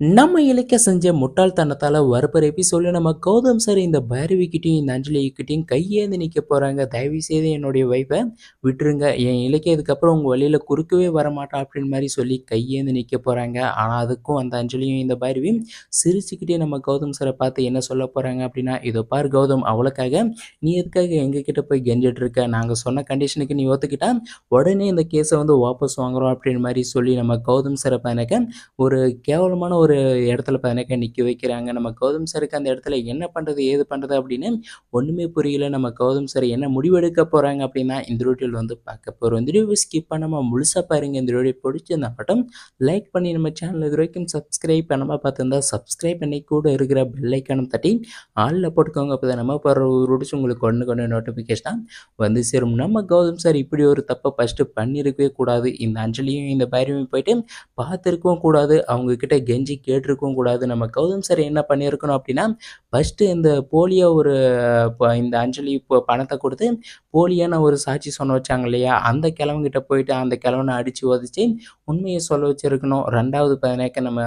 நம்ம இளைக்க செஞ்ச முட்டாள்தனத்தால வரப்போற சொல்லி நம்ம கௌதம் சார் இந்த பைரவிக்கிட்டையும் இந்த அஞ்சலிக்கிட்டையும் கையேந்து நிற்க போறாங்க. "தயவு செய்து என்னுடைய வைஃபை விட்டுருங்க. என் இலக்கிய இதுக்கப்புறம் உங்க வழியில குறுக்கவே வரமாட்டா" அப்படின்னு மாதிரி சொல்லி கையேந்து நிற்க போறாங்க. ஆனா அதுக்கும் அந்த அஞ்சலியும், இந்த பைரவியும் சிரிச்சுக்கிட்டே நம்ம கௌதம் சாரை பார்த்து என்ன சொல்ல போறாங்க அப்படின்னா, "இதோ பார் கௌதம் அவளுக்காக நீ எதுக்காக எங்ககிட்ட போய் கெஞ்சிட்டு இருக்க? நாங்க சொன்ன கண்டிஷனுக்கு நீ ஒத்துக்கிட்டா, உடனே இந்த கேஸை வந்து வாபஸ் வாங்குறோம்" அப்படின்னு மாதிரி சொல்லி நம்ம கௌதம் சார எனக்கு ஒரு கேவலமான ஒரு இடத்துல பார்த்தீங்கன்னாக்கா நிற்க வைக்கிறாங்க. நம்ம கௌதம் சாருக்கு அந்த இடத்துல என்ன பண்ணுறது ஏது பண்ணுறது அப்படின்னு ஒன்றுமே புரியல. நம்ம கௌதம் சார் என்ன முடிவெடுக்க போகிறாங்க அப்படின்னா, இந்த ரோட்டில் வந்து பார்க்க போகிறோம் இந்த வீடியோவ ஸ்கிப் பண்ணாமல் முழுசாக பாருங்கள் இந்த வீடியோ பிடிச்சிருந்தா மட்டும் லைக் பண்ணி நம்ம சேனல் இது வரைக்கும் சப்ஸ்கிரைப் பண்ணாம பார்த்துருந்தா சப்ஸ்கிரைப் பண்ணி கூட இருக்கிற பெல்லைக்கானம் தட்டி ஆளில் போட்டுக்கோங்க. அப்பதான் நம்ம போகிற ஒரு வீடியோஸ் உங்களுக்கு கொண்டு நோட்டிஃபிகேஷன் வந்து சேரும். நம்ம கௌதம் சார் இப்படி ஒரு தப்பை ஃபஸ்ட்டு பண்ணியிருக்கவே கூடாது. இந்த அஞ்சலியும், இந்த பைரவியும் போயிட்டு பார்த்துருக்கவும் கூடாது. அவங்கக்கிட்ட கெஞ்சி பேசி கேட்டிருக்கவும் கூடாது. நம்ம கௌதம் சார் என்ன பண்ணியிருக்கணும் அப்படின்னா, ஃபர்ஸ்ட்டு இந்த போலியோ ஒரு இந்த அஞ்சலி இப்போ பணத்தை கொடுத்து போலியான ஒரு சாட்சி சொன்ன வச்சாங்க இல்லையா? அந்த கிழவங்கிட்ட போயிட்டு அந்த கிழவனை அடித்து உதச்சி உண்மையை சொல்ல வச்சுருக்கணும் ரெண்டாவது பதினேக்க நம்ம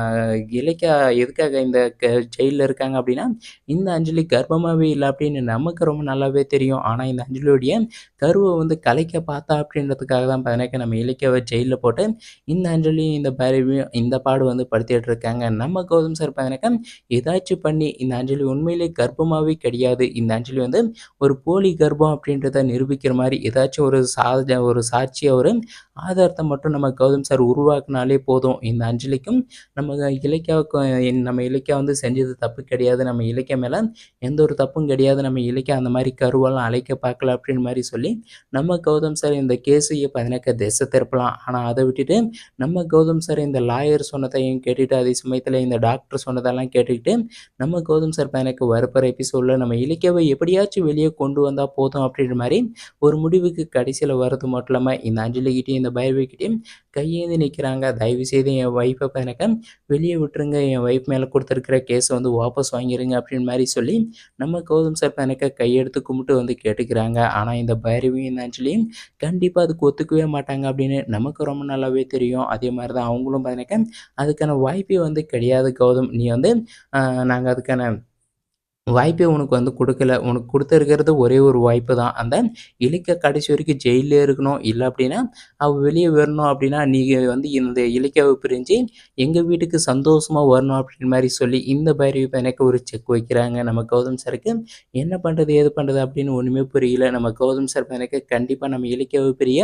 இலக்கியா எதுக்காக இந்த க ஜெயில்ல இருக்காங்க அப்படின்னா, இந்த அஞ்சலி கர்ப்பமாகவே இல்லை அப்படின்னு நமக்கு ரொம்ப நல்லாவே தெரியும். ஆனால் இந்த அஞ்சலியோடைய கருவை வந்து கலைக்க பார்த்தா அப்படின்றதுக்காக தான் பதினேக்க நம்ம இலக்கியாவ ஜெயிலில் போட்டு இந்த அஞ்சலியும், இந்த பைரவியும் இந்த பாடு வந்து படுத்திட்டு இருக்காங்க. நம்ம கௌதம் சார் பார்த்தீங்கன்னாக்கா ஏதாச்சும் பண்ணி இந்த அஞ்சலி உண்மையிலே கர்ப்பமாகவே கிடையாது. இந்த அஞ்சலி வந்து ஒரு போலி கர்ப்பம் அப்படின்றத நிரூபிக்கிற மாதிரி ஏதாச்சும் ஒரு சாத ஒரு சாட்சியை ஒரு ஆதாரத்தை மட்டும் நம்ம கௌதம் சார் உருவாக்குனாலே போதும். இந்த அஞ்சலிக்கும் நம்ம இலக்கியாவுக்கும் நம்ம இலக்கியா வந்து செஞ்சது தப்பு கிடையாது. நம்ம இலக்கியா மேலே எந்த ஒரு தப்பும் கிடையாது. நம்ம இலக்கியம் அந்த மாதிரி கருவெல்லாம் அழைக்க பார்க்கல அப்படின்னு மாதிரி சொல்லி நம்ம கௌதம் சார் இந்த கேஸையே பார்த்தீங்கன்னாக்கா திசை திருப்பலாம். ஆனால் அதை விட்டுட்டு நம்ம கௌதம் சார் இந்த லாயர் சொன்னதையும் கேட்டுட்டு, அதே சமயத்தில் இந்த டாக்டர் சொன்னதெல்லாம் கேட்டுக்கிட்டு, நம்ம கௌதம் சார் பையனுக்கு வரப்போற எபிசோடில் நம்ம இலக்கியாவை எப்படியாச்சும் வெளியே கொண்டு வந்தால் போதும் அப்படின்ற மாதிரி ஒரு முடிவுக்கு கடைசியில் வர்றது மட்டும் இல்லாமல் இந்த அஞ்சலிகிட்டயும், இந்த பைரவிகிட்டயும் கையேந்தி நிற்கிறாங்க "தயவு செய்து என் ஒய்ஃபை பையனுக்கு வெளியே விட்டுருங்க. என் வைஃப் மேலே கொடுத்துருக்கிற கேஸை வந்து வாபஸ் வாங்கிருங்க" அப்படின்னு மாதிரி சொல்லி நம்ம கௌதம் சார் பையனுக்கு கையெடுத்து கும்பிட்டு வந்து கேட்டுக்கிறாங்க. ஆனால் இந்த பைரவியும், இந்த அஞ்சலியும் கண்டிப்பாக அதுக்கு ஒத்துக்கவே மாட்டாங்க அப்படின்னு நமக்கு ரொம்ப நல்லாவே தெரியும். அதே மாதிரி தான் அவங்களும் பார்த்தீங்கன்னாக்கா, அதுக்கான வாய்ப்பே வந்து கிடையாது கௌதம். நீ வந்து நாங்கள் அதுக்கான வாய்ப்பே உனக்கு வந்து கொடுக்கல உனக்கு கொடுத்துருக்கிறது ஒரே ஒரு வாய்ப்பு தான். அந்த இலக்கை கடைசி வரைக்கும் ஜெயிலே இருக்கணும். இல்லை அப்படின்னா, அவள் வெளியே வரணும் அப்படின்னா, நீங்கள் வந்து இந்த இலக்கியாவ பிரிஞ்சு எங்கள் வீட்டுக்கு சந்தோஷமாக வரணும் அப்படின்னு மாதிரி சொல்லி இந்த பைரவி பையனுக்கு ஒரு செக் வைக்கிறாங்க. நம்ம கௌதம் சாருக்கு என்ன பண்ணுறது ஏது பண்ணுறது அப்படின்னு ஒன்றுமே புரியல. நம்ம கௌதம் சார் பையனுக்கு கண்டிப்பாக நம்ம இலக்கியாவ பிரிய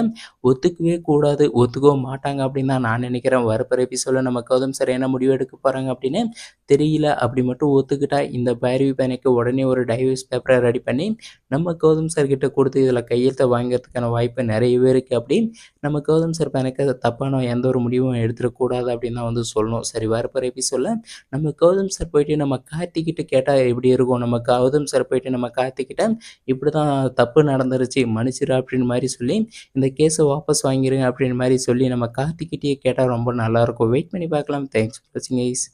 ஒத்துக்கவே கூடாது. ஒத்துக்கவும் மாட்டாங்க அப்படின்னு தான் நான் நினைக்கிறேன். வரப்போற சொல்ல நம்ம கௌதம் சார் என்ன முடிவு எடுக்க போகிறாங்க அப்படின்னு தெரியல. அப்படி மட்டும் ஒத்துக்கிட்டா இந்த பைரவி பார்த்தீங்கன்னாக்கா உடனே ஒரு டைவர்ஸ் பேப்பரை ரெடி பண்ணி நம்ம கௌதம் சார் கிட்ட கொடுத்து இதில் கையெழுத்தை வாங்கிறதுக்கான வாய்ப்பு நிறையவே பேருக்கு அப்படின்னு நம்ம கௌதம் சார் பார்த்தீங்கன்னாக்கா தப்பான எந்த ஒரு முடிவும் எடுத்துடக்கூடாது அப்படின்னு தான் வந்து சொல்லணும். சரி வரப்பரை எப்படி சொல்ல நம்ம கௌதம் சார் போயிட்டு நம்ம கார்த்திக் கேட்டால் எப்படி இருக்கும்? நம்ம கௌதம் சார் போயிட்டு நம்ம கார்த்திக் இப்படி தான் தப்பு நடந்துருச்சு. மன்னிச்சிரு அப்படின்னு மாதிரி சொல்லி இந்த கேஸை வாபஸ் வாங்கிருங்க அப்படின்னு மாதிரி சொல்லி நம்ம கார்த்திக் கேட்டால் ரொம்ப நல்லாயிருக்கும். வெயிட் பண்ணி பார்க்கலாம். தேங்க்ஸ் ஃபார் வாட்சிங் ஐஸ்